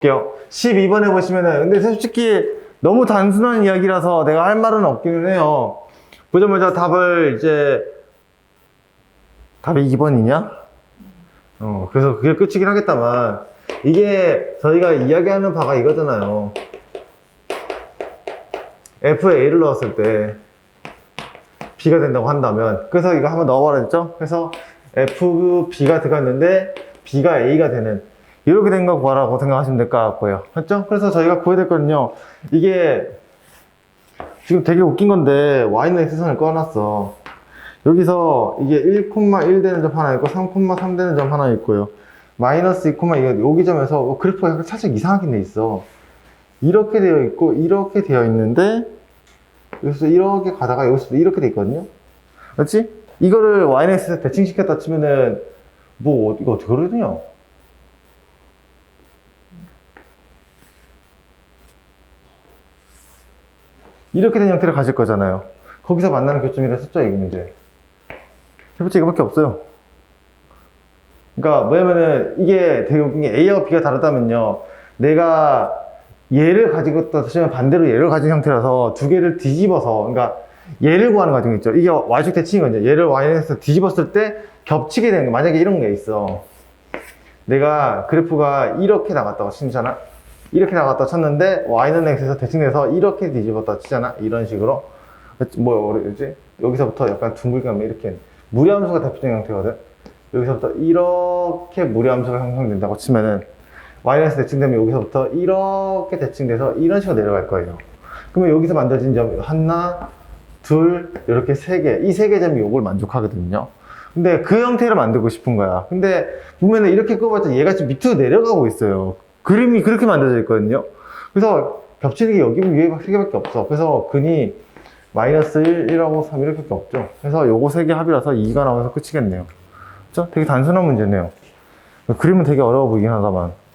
볼게요. 12번에 보시면은, 근데 솔직히 너무 단순한 이야기라서 내가 할 말은 없기는 해요. 보자마자 답을 이제, 답이 2번이냐? 어, 그래서 그게 끝이긴 하겠다만, 이게 저희가 이야기하는 바가 이거잖아요. F에 A를 넣었을 때, B가 된다고 한다면, 그래서 이거 한번 넣어봐라 했죠? 그래서 FB가 들어갔는데, B가 A가 되는, 이렇게 된 거 구하라고 생각하시면 될 것 같고요. 맞죠? 그래서 저희가 구해야 될 거는요. 이게 지금 되게 웃긴 건데 y는 x선을 꺼놨어. 여기서 이게 1,1 되는 점 하나 있고 3,3 되는 점 하나 있고요. 마이너스 2, 이게 여기 점에서 어, 그래프가 약간 살짝 이상하게 돼 있어. 이렇게 되어 있고 이렇게 되어 있는데 여기서 이렇게 가다가 여기서도 이렇게 돼 있거든요. 그렇지? 이거를 y는 x에서 대칭시켰다 치면은 뭐 이거 어떻게 되냐? 이렇게 된 형태를 가질 거잖아요. 거기서 만나는 교점이라 숫자 이기면 이제 해봤자 이거밖에 없어요. 그러니까 뭐냐면은 이게 되게 웃긴 게 A하고 B가 다르다면요. 내가 얘를 가지고 있다 치면 반대로 얘를 가진 형태라서 두 개를 뒤집어서 그러니까 얘를 구하는 과정이 있죠. 이게 y축 대칭인 거죠. 얘를 y에서 뒤집었을 때 겹치게 되는 거. 만약에 이런 게 있어. 내가 그래프가 이렇게 나갔다고 치잖아. 이렇게 나갔다 쳤는데 y는 x에서 대칭돼서 이렇게 뒤집었다 치잖아. 이런 식으로. 뭐 어려지 여기서부터 약간 둥글게 하면 이렇게 무리함수가 대표적인 형태거든. 여기서부터 이렇게 무리함수가 형성된다고 치면은 마이너스 대칭되면 여기서부터 이렇게 대칭돼서 이런 식으로 내려갈 거예요. 그러면 여기서 만들어진 점 하나, 둘, 이렇게 세 개. 이 세 개 점이 요걸 만족하거든요. 근데 그 형태를 만들고 싶은 거야. 근데 보면은 이렇게 끄봤자 얘가 지금 밑으로 내려가고 있어요. 그림이 그렇게 만들어져 있거든요. 그래서 겹치는 게 여기 위에 세 개밖에 없어. 그래서 근이 마이너스 1, 1하고 3 이렇게밖에 없죠. 그래서 요거 세 개 합이라서 2가 나와서 끝이겠네요. 그죠? 되게 단순한 문제네요. 그림은 되게 어려워 보이긴 하다만.